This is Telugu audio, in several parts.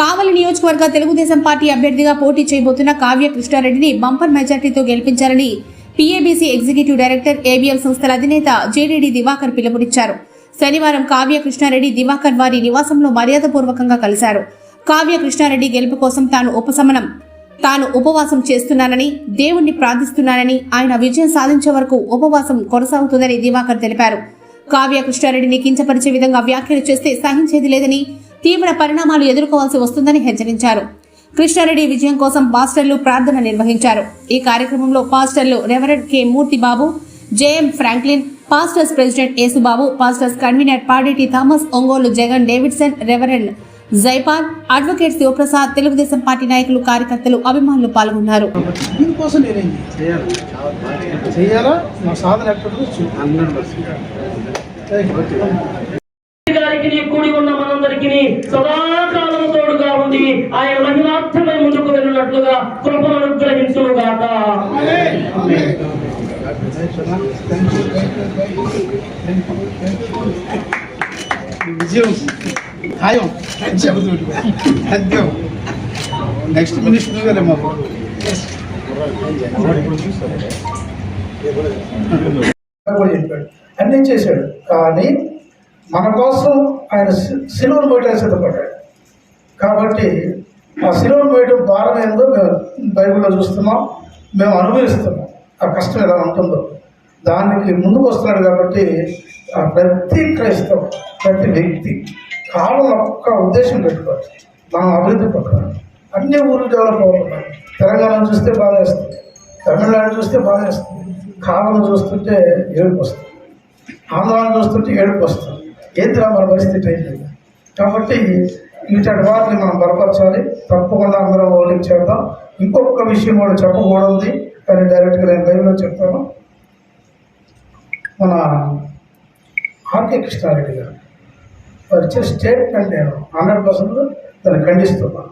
కావలి నియోజకవర్గ తెలుగుదేశం పార్టీ అభ్యర్థిగా పోటీ చేయబోతున్న కావ్య కృష్ణారెడ్డిని బంపర్ మెజార్టీతో గెలిపించాలని పీఏబీసీ ఎగ్జిక్యూటివ్ డైరెక్టర్ ఏబీఎల్ సంస్థల అధినేత జేడీడీ దివాకర్ పిలుపునిచ్చారు. శనివారం కావ్య కృష్ణారెడ్డి దివాకర్ వారి నివాసంలో మర్యాదపూర్వకంగా కలిశారు. కావ్య కృష్ణారెడ్డి గెలుపు కోసం తాను ఉపశమనం తాను ఉపవాసం చేస్తున్నానని దేవుణ్ణి ప్రార్థిస్తున్నానని ఆయన విజయం సాధించే వరకు ఉపవాసం కొనసాగుతుందని దివాకర్ తెలిపారు. కావ్య కృష్ణారెడ్డిని కించపరిచే విధంగా వ్యాఖ్యలు చేస్తే సహించేది లేదని తీవ్ర పరిణామాలు ఎదుర్కోవాల్సి వస్తుందని హెచ్చరించారు. కృష్ణారెడ్డి విజయం కోసం పాస్టర్లు ప్రార్థన నిర్వహించారు. ఈ కార్యక్రమంలో పాస్టర్లు reverend K Murthy Babu JM Franklin pastors president Yesubabu pastors convener Padeti Thomas Ongole Jagan Davidson reverend Jaipal advocate Sivaprasad Telugu Desam party నాయకులు కార్యకర్తలు అభిమానులు పాల్గొన్నారు. చేయాలి? సాధన ఎక్కడ చూ హండ్రెడ్ పర్సెంట్ గారికి కూడి ఉన్న మనందరికి సదాకాలం తోడుగా ఉండి ఆయన మహిమార్థమై ముందుకు వెళ్ళినట్లుగా కృపను అనుగ్రహించును గాక విజయం. ఖాయం. సత్యం సత్యం నెక్స్ట్ మినిస్టర్ గారే మాకు. అన్నీ చేశాడు. కానీ మన కోసం ఆయన సి- సిలువను పోయటం సిద్ధపడ్డాడు కాబట్టి ఆ సిలువను పోయటం భారం ఏందో మేము బైబిల్లో చూస్తున్నాం మేము అనుభవిస్తున్నాం. ఆ కష్టం ఎలా ఉంటుందో. దానికి ముందుకు వస్తున్నాడు కాబట్టి ప్రతి క్రైస్తవం ప్రతి వ్యక్తి కాలం ఒక్క ఉద్దేశం పెట్టుకోవాలి. మనం అభివృద్ధి పడాలి అన్ని ఊర్లు డెవలప్ అవుతున్నాయి. తెలంగాణ చూస్తే బాగా వేస్తుంది. తమిళనాడు చూస్తే బాగా వేస్తుంది. కాలం చూస్తుంటే ఏడుపు వస్తుంది. ఆంధ్రాన్ని చూస్తుంటే ఏడుపు వస్తుంది. ఏంటిరా మన పరిస్థితి అయింది కాబట్టి ఇట్లాంటి వాటిని మనం బలపరచాలి. తప్పకుండా అందరం ఓలింగ్ చేద్దాం. ఇంకొక విషయం కూడా చెప్పకూడదు. కానీ డైరెక్ట్గా నేను లైవ్లో చెప్తాను. మన ఆర్కే కృష్ణారెడ్డి గారు వచ్చే స్టేట్మెంట్ నేను హండ్రెడ్ పర్సెంట్ దాన్ని ఖండిస్తున్నాను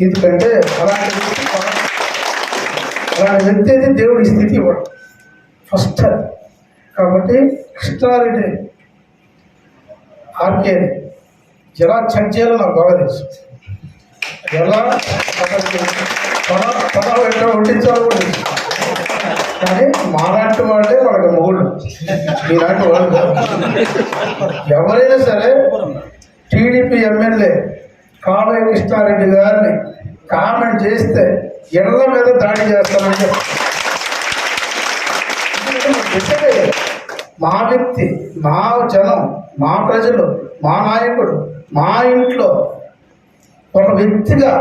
ఎందుకంటే అలాంటి అలాంటి వ్యక్తి అయితే దేవుడు ఈ స్థితి ఇవ్వడం. ఫస్ట్ కాబట్టి కృష్ణారెడ్డి ఆర్కే ఎలా చెక్ చేయాలో నాకు బాగా తెలుసు. ఎలా పదాలు ఎట్లా ఉండించాలో కూడా తెలుసు. కానీ మాలాంటి వాళ్ళే వాళ్ళకి మొగుళ్ళు. మీలాంటి వాళ్ళు ఎవరైనా సరే టీడీపీ ఎమ్మెల్యే కాళయ్య కృష్ణారెడ్డి గారిని కామెంట్ చేస్తే ఇళ్ళ మీద దాడి చేస్తామని చెప్పి. మా వ్యక్తి మా జనం మా ప్రజలు మా నాయకుడు మా ఇంట్లో ఒక వ్యక్తిగా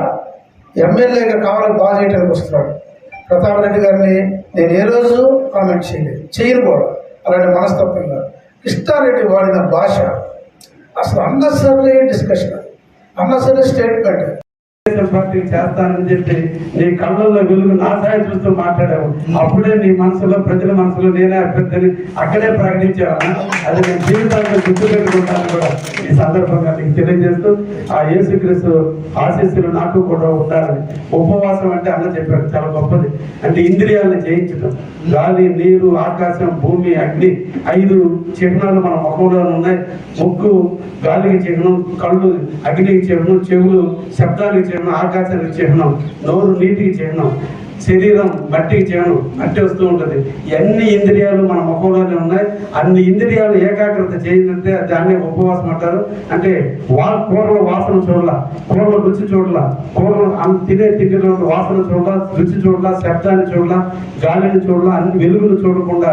ఎమ్మెల్యేగా కావాలని బాగా చేయడానికి వస్తున్నాడు. ప్రతాప్ రెడ్డి గారిని నేను ఏ రోజు కామెంట్ చేయలేదు. చేయను కూడా. అలాంటి మనస్తత్వంగా. కృష్ణారెడ్డి వాడిన భాష. అసలు unnecessary discussion unnecessary statement Telugu Desam party చేస్తానని చెప్పి నీ కళ్ళల్లో వెలుగు నా సాయి చూస్తూ మాట్లాడావు. అప్పుడే నీ మనసులో ప్రజల మనసులో నేనే అభ్యర్థిని అక్కడే ప్రకటించావా అది నేను జీవితాన్ని గుర్తు పెట్టుకుంటాను కూడా. ఈ సందర్భంగా నీకు తెలియజేస్తూ ఆ యేసుక్రీస్తు ఆశీస్సులు నాకు కూడా ఉండాలని ఉపవాసం అంటే అన్న చెప్పారు. చాలా గొప్పది. అంటే ఇంద్రియాలను జయించడం గాలి నీరు ఆకాశం భూమి అగ్ని ఐదు చిహ్నాలు మన ముఖంలో ఉన్నాయి. ముక్కు గాలికి చిహ్నం కళ్ళు అగ్నికి చిహ్నం చెవులు శబ్దానికి చిహ్నం ఆకాశానికి చిహ్నం నోరు నీటికి చిహ్నం శరీరం మట్టికి చేయడం మట్టి వస్తూ ఉంటుంది. ఎన్ని ఇంద్రియాలు మన ముఖంలోనే ఉన్నాయి అన్ని ఇంద్రియాలు ఏకాగ్రత చేయాలంటే దాన్ని ఉపవాసం అంటారు. అంటే వా కూరల వాసన చూడాల కూరల రుచి చూడాల కూరలు తినే తిండిలో వాసన చూడాల రుచి చూడాల శబ్దాన్ని చూడాల గాలిని చూడాల అన్ని వెలుగులు చూడకుండా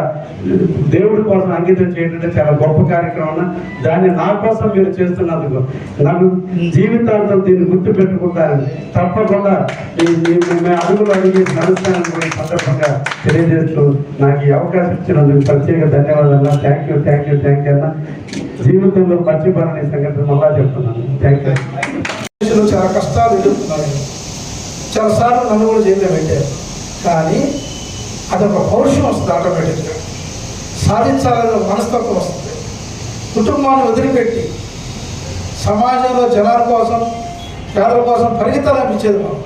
దేవుడి కోసం అంకితం చేయడం చాలా గొప్ప కార్యక్రమం. దాన్ని నా కోసం మీరు చేస్తున్నందుకు నాకు జీవితాంతం దీన్ని గుర్తు పెట్టుకుంటాను తప్పకుండా అడుగులు అడిగి నడుస్తానని సందర్భంగా తెలియజేస్తూ నాకు ఈ అవకాశం ఇచ్చినందుకు ప్రత్యేక ధన్యవాదాలు. Thank you thank you thank you అన్న జీవితంలో మర్చిపోరని ఈ సంగతి మళ్ళా చెప్తున్నాను. థ్యాంక్ యూ మనుషులు చాలా కష్టాలు ఎదుర్కొన్నాను చాలా సార్లు నన్ను కూడా జైల్లో పెట్టారు. కానీ అదొక పౌరుషం వస్తుంది ఆటోమేటిక్గా. సాధించాలనే మనస్తత్వం వస్తుంది. కుటుంబాన్ని వదిలిపెట్టి సమాజంలో జనాల కోసం పేదల కోసం పరిగెత్తాలనిపించేది మనం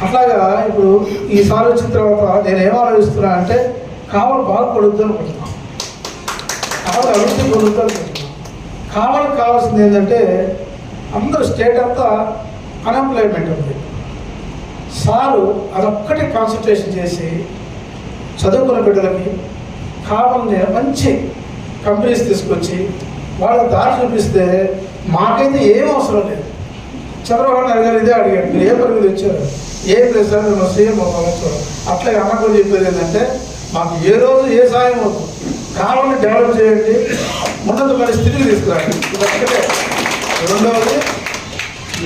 అట్లాగా ఇప్పుడు ఈసారి వచ్చిన తర్వాత నేను ఏం ఆలోచిస్తున్నా అంటే కావాలి బాగుపడుద్దు అనుకుంటున్నాను కావాలి అభివృద్ధి పొందుతూ అనుకుంటున్నాను కావాలి కావాల్సింది ఏంటంటే అందరూ స్టేట్ అంతా అన్ఎంప్లాయ్మెంట్ ఉంది. సారు అదొక్కటి కాన్సన్ట్రేషన్ చేసి చదువుకున్న బిడ్డలకి కావాలని మంచి కంపెనీస్ తీసుకొచ్చి వాళ్ళ దారి చూపిస్తే మాకైతే ఏం అవసరం లేదు. చంద్రబాబు నాయుడు గారు ఇదే అడిగాడు మీరు ఏ పరిమితి వచ్చారు ఏ ప్లేస్ సార్ మేము సంవత్సరం వచ్చారు అట్లా అన్నప్పుడు చెప్పేది ఏంటంటే మాకు ఏ రోజు ఏ సాయం అవుతుంది కావాలని డెవలప్ చేయండి. ఉన్నత పరిస్థితికి తీసుకురండి. రెండవది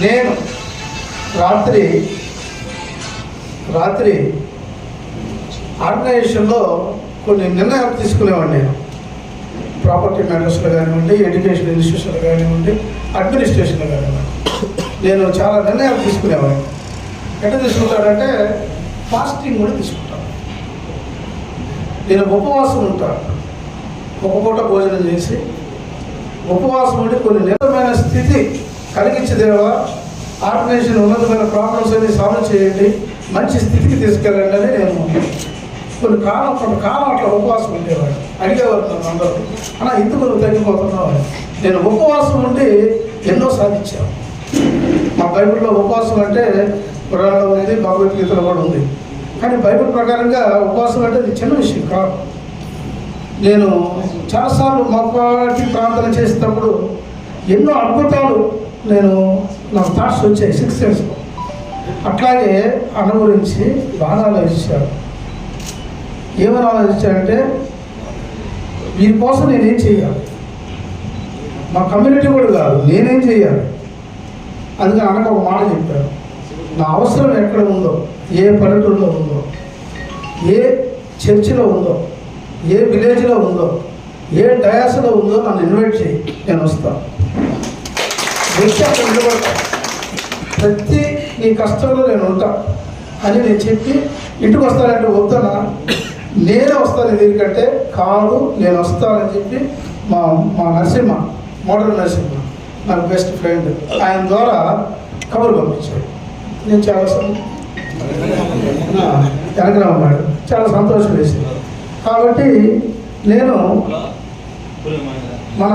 నేను రాత్రి రాత్రి ఆర్గనైజేషన్లో కొన్ని నిర్ణయాలు తీసుకునేవాడిని నేను. ప్రాపర్టీ మ్యాటర్స్లో కానివ్వండి ఎడ్యుకేషన్ ఇన్స్టిట్యూషన్లో కానివ్వండి అడ్మినిస్ట్రేషన్లో కానివ్వండి. నేను చాలా నిర్ణయాలు తీసుకునేవాడిని. ఎట్లా తీసుకుంటాడంటే ఫాస్టింగ్ కూడా తీసుకుంటాను నేను ఉపవాసం ఉంటాను ఒక పూట భోజనం చేసి ఉపవాసం ఉండి కొన్ని నిరమైన స్థితి కలిగించదేవా ఆర్గనైజేషన్ ఉన్నతమైన ప్రాబ్లమ్స్ అన్ని సాల్వ్ చేయండి మంచి స్థితికి తీసుకెళ్ళండి అని నేను కొన్ని కాలం కొన్ని కాలం అట్లా ఉపవాసం ఉండేవాడు. అడిగేవారు నన్ను అందరూ. అలా ఎందుకు నువ్వు తగ్గిపోతున్నావు? అని. నేను ఉపవాసం ఉండి ఎన్నో సాధించాను. మా బైబిల్లో ఉపవాసం అంటే పురాణంలో ఉంది భగవద్గీతలో కూడా ఉంది. కానీ బైబిల్ ప్రకారంగా ఉపవాసం అంటే అది చిన్న విషయం కాదు. నేను చాలాసార్లు మొక్కటి ప్రార్థన చేసేటప్పుడు ఎన్నో అద్భుతాలు నేను నా థాట్స్ వచ్చాయి సిక్స్ ఇయర్స్ అట్లాగే అనుగురించి బాగా ఆలోచించారు ఏమని ఆలోచించారంటే వీరికోసం నేనేం చేయాలి? మా కమ్యూనిటీ కూడా కాదు నేనేం చేయాలి? అందుకని అన్నకు ఒక మాట చెప్పాను నా అవసరం ఎక్కడ ఉందో ఏ పల్లెటూరులో ఉందో ఏ చర్చిలో ఉందో ఏ విలేజ్లో ఉందో ఏ డయాస్లో ఉందో నన్ను ఇన్వైట్ చేయి నేను వస్తాను ప్రతి నీ కష్టంలో నేను ఉంటా అని నేను చెప్పి ఇంటికి వస్తానంటే వద్దనా నేనే వస్తాను దీనికంటే కాదు నేను వస్తానని చెప్పి మా మా నరసింహ మోడల్ నరసింహ నాకు బెస్ట్ ఫ్రెండ్ ఆయన ద్వారా కబురు పంపించాడు. నేను చాలా సం- ఆ, ఉన్నాడు చాలా సంతోషం వేసింది. కాబట్టి నేను మన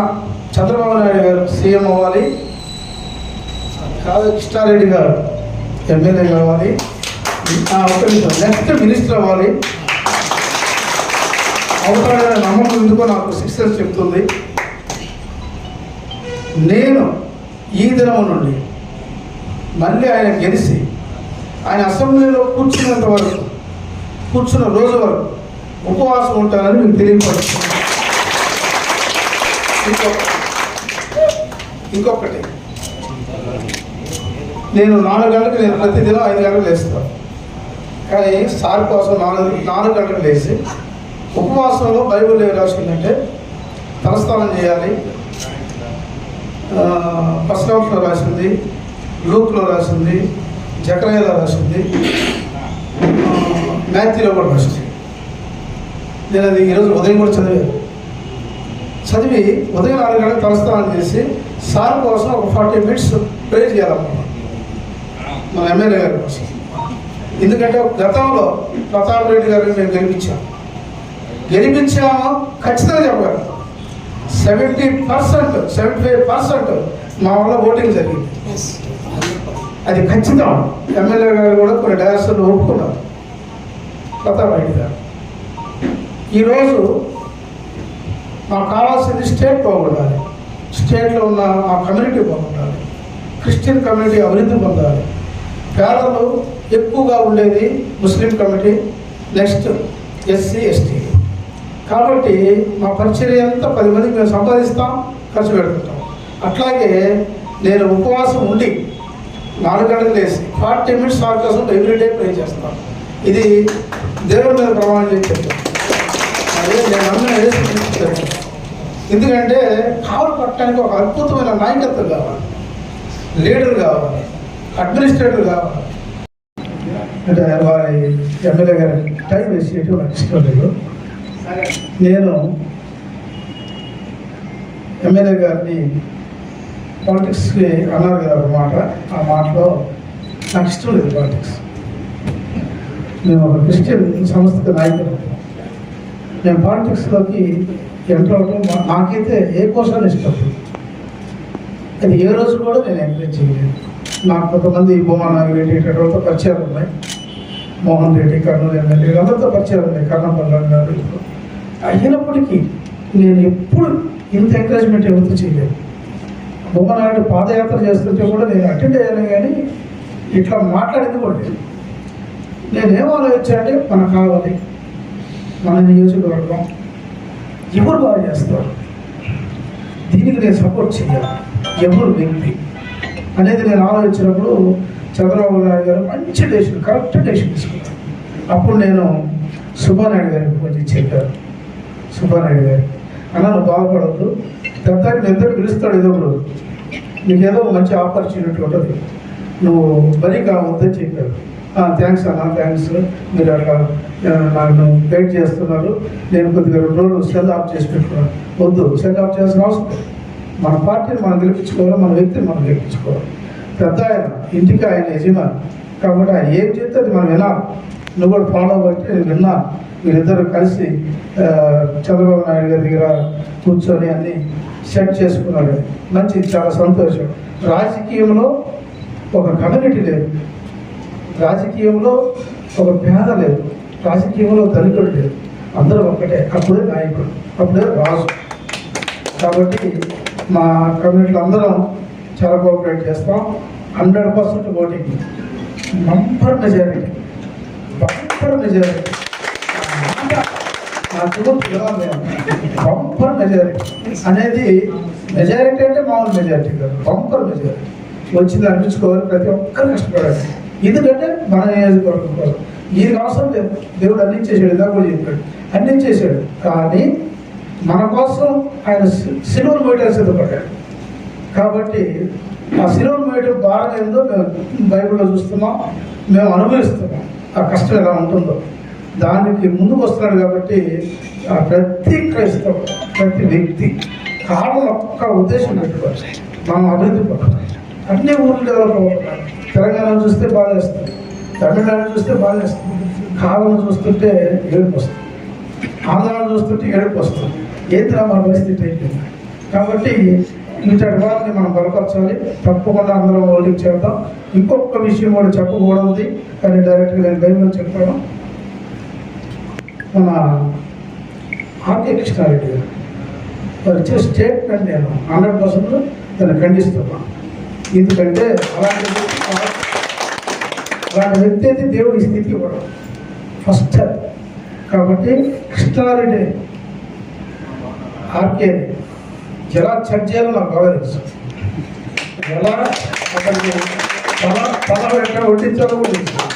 చంద్రబాబు నాయుడు గారు సీఎం అవ్వాలి కాదు కృష్ణారెడ్డి గారు ఎమ్మెల్యే కావాలి ఆ, ఒక్క నిమిషం నెక్స్ట్ మినిస్టర్ అవ్వాలి. అవుతాడనే నమ్మకం ఎందుకో నాకు సిక్సెస్ చెప్తుంది. నేను ఈ దినం నుండి మళ్ళీ ఆయన గెలిచి ఆయన అసెంబ్లీలో కూర్చున్నంత వరకు కూర్చున్న రోజు వరకు ఉపవాసం ఉంటానని మేము తెలియపరుస్తున్నాను ఇంకొకటి నేను నాలుగు గంటలకు నేను ప్రతిదినం ఐదు గంటలకు లేస్తాను. కానీ సార్ కోసం నాలుగు నాలుగు గంటలకు లేచి ఉపవాసంలో బైబిల్ ఏం రాసుకుందంటే తలస్నానం చేయాలి. ఫస్ట్ హాఫ్లో రాసింది. లూక్లో రాసింది జకరయ్యలో రాసింది మ్యాథ్యూలో కూడా రాసింది. నేను అది ఈరోజు ఉదయం కూడా చదివాను. చదివి ఉదయం నాలుగు గంటలకు తలస్నానం చేసి సార్ కోసం ఒక ఫార్టీ మినిట్స్ ప్రే చేయాలనుకున్నాను. మన ఎమ్మెల్యే గారి కోసం. ఎందుకంటే గతంలో ప్రతాప్ రెడ్డి గారిని మేము గెలిపించాం. గెలిపించాము ఖచ్చితంగా చెప్పగలం seventy percent seventy five percent మా వల్ల ఓటింగ్ జరిగింది. అది ఖచ్చితం. ఎమ్మెల్యే గారు కూడా కొన్ని డయాస్లు ఒప్పుకున్నారు. ప్రతాప్ రెడ్డి గారు ఈరోజు మాకు కావాల్సింది స్టేట్ బాగుండాలి. స్టేట్లో ఉన్న మా కమ్యూనిటీ బాగుండాలి. క్రిస్టియన్ కమ్యూనిటీ అభివృద్ధి పొందాలి. పేదలు ఎక్కువగా ఉండేది ముస్లిం కమిటీ నెక్స్ట్ ఎస్సీ ఎస్టీ. కాబట్టి మా పరిచర్య అంతా పది మందికి మేము సంపాదిస్తాం ఖర్చు పెడుతుంటాం. అట్లాగే నేను ఉపవాసం ఉండి నాలుగు గంటలు లేసి ఫార్టీ మినిట్స్ ఆర్ కోసం ఎవ్రీడే ప్రే చేస్తాం. ఇది దేవుడి మీద ప్రమాణం చేసి అదే నేను అన్న ఎందుకంటే కావలు పట్టడానికి ఒక అద్భుతమైన నాయకత్వం కావాలి. లీడర్ కావాలి. అడ్మినిస్ట్రేటర్ కావాలి. అంటే వారి ఎమ్మెల్యే గారి టైం వేసి ఎటు ఇష్టం లేదు. నేను ఎమ్మెల్యే గారిని పాలిటిక్స్కి అన్నారు కదా ఒక మాట ఆ మాటలో నాకు ఇష్టం లేదు పాలిటిక్స్ మేము ఒక క్రిస్టియన్ సంస్థకి నాయకులు నేను పాలిటిక్స్లోకి ఎంటర్ అవడం మా- నాకైతే ఏ కోసాలు ఇష్టం? అది ఏ రోజు కూడా నేను ఎంకరేజ్ చేయలేదు. నాకు కొంతమంది భూమా నాగిరెడ్డి ఇటువంటి పరిచయాలు ఉన్నాయి. మోహన్ రెడ్డి కర్నూలు ఎమ్మెల్యే వీళ్ళందరితో పరిచయాలు ఉన్నాయి. కర్ణపల్లి గారు అయినప్పటికీ నేను ఎప్పుడు ఇంత ఎంకరేజ్మెంట్ ఎవరితో చేయలేదు. బొమ్మనాయుడు పాదయాత్ర చేస్తుంటే కూడా నేను అటెండ్ అయ్యాను కానీ ఇట్లా మాట్లాడింది కూడా లేదు. నేనేం ఆలోచించాలంటే మనకు కావాలి మన నియోజకవర్గం ఎవరు బాగా చేస్తారు? దీనికి నేను సపోర్ట్ చేయాలి. ఎవరు వ్యక్తి? అనేది నేను ఆలోచించినప్పుడు చంద్రబాబు నాయుడు గారు మంచి డెసిషన్ కరెక్ట్ డెసిషన్ తీసుకున్నారు. అప్పుడు నేను సుబ్బానాయుడు గారికి కొంచెం చెప్పాను. సుబ్బానాయుడు గారు అన్న బాగుపడద్దు. పెద్దాకి నిద్ర పిలుస్తాడు ఏదో నీకేదో మంచి ఆపర్చునిటీ ఉంటుంది. నువ్వు బలి కావద్దని చెప్పారు థ్యాంక్స్ అన్న థ్యాంక్స్ మీరు అట్లా నన్ను గైడ్ చేస్తున్నారు. నేను కొద్దిగా రెండు రోజులు సెల్ ఆఫ్ చేసి పెట్టుకున్నాను. వద్దు సెల్ ఆఫ్ చేయాల్సిన అవసరం మన పార్టీని మనం గెలిపించుకోవాలి మన వ్యక్తిని మనం గెలిపించుకోవాలి. పెద్ద ఆయన ఇంటికి ఆయన యజమాని. కాబట్టి ఆయన ఏం చెప్తే అది మనం వినాలి. నువ్వు కూడా ఫాలో బట్టి నేను విన్నాను మీరిద్దరు కలిసి చంద్రబాబు నాయుడు గారి దగ్గర కూర్చొని అన్నీ సెట్ చేసుకున్నాడు. మంచి చాలా సంతోషం. రాజకీయంలో ఒక కమ్యూనిటీ లేదు. రాజకీయంలో ఒక పేద లేదు. రాజకీయంలో దళితుడు లేదు. అందరూ ఒక్కటే. అప్పుడే నాయకుడు. అప్పుడే రాజు. కాబట్టి మా కమ్యూనిటీలో అందరం చాలా కోఆపరేట్ చేస్తాం. Hundred percent voting. Bumper majority. Bumper majority. నా బంపర్ మెజారిటీ అనేది మెజారిటీ అంటే మామూలు మెజారిటీ కాదు. బంపర్ మెజారిటీ వచ్చింది అనిపించుకోవాలి ప్రతి ఒక్కరు కష్టపడాలి. ఎందుకంటే మన నియోజకవర్గం కోసం. ఈయనకి అవసరం లేదు. దేవుడు అన్ని చేశాడు ఇందాక కూడా చెప్పాడు. అన్ని చేశాడు కానీ మన కోసం ఆయన సిలువలు మోయటాలు సిద్ధపడ్డాడు. కాబట్టి ఆ సిలువలు మోయటం బాగా ఏందో మేము బైబిల్లో చూస్తున్నాం మేము అనుభవిస్తున్నాం. ఆ కష్టం ఎలా ఉంటుందో. దానికి ముందుకు వస్తున్నాడు కాబట్టి ప్రతి క్రైస్తవ ప్రతి వ్యక్తి కారణం ఒక్క ఉద్దేశం పెట్టుకోవాలి. మనం అభివృద్ధి పడాలి అన్ని ఊళ్ళు డెవలప్ అవుతున్నారు తెలంగాణ చూస్తే బాగా తమిళనాడు చూస్తే బాగా కాలం చూస్తుంటే ఏడుపు వస్తుంది. ఆంధ్రాలు చూస్తుంటే ఏడుపు వస్తుంది. ఏంటిరా మన పరిస్థితి అయిపోయింది కాబట్టి ఇంతటి వారిని మనం బలపరచాలి. తప్పకుండా అందరం ఓటింగ్ చేద్దాం. ఇంకొక విషయం కూడా చెప్పకూడదు కానీ డైరెక్ట్గా నేను బైబిల్ చెప్పాను మన ఆర్కే కృష్ణారెడ్డి గారు వారు ఇచ్చే స్టేట్మెంట్ నేను హండ్రెడ్ పర్సెంట్ దాన్ని ఖండిస్తున్నా. ఎందుకంటే అలాంటి వ్యక్తి అలాంటి వ్యక్తి అయితే దేవుడు ఈ స్థితికి కూడా ఫస్ట్ కాబట్టి కృష్ణారెడ్డి ఆర్కే ఎలా చర్చ చేయాలో నాకు బాగా తెలుసు. ఎలా అతనికి తల తల వెంట వడ్డించాలో కూడా తెలుసు.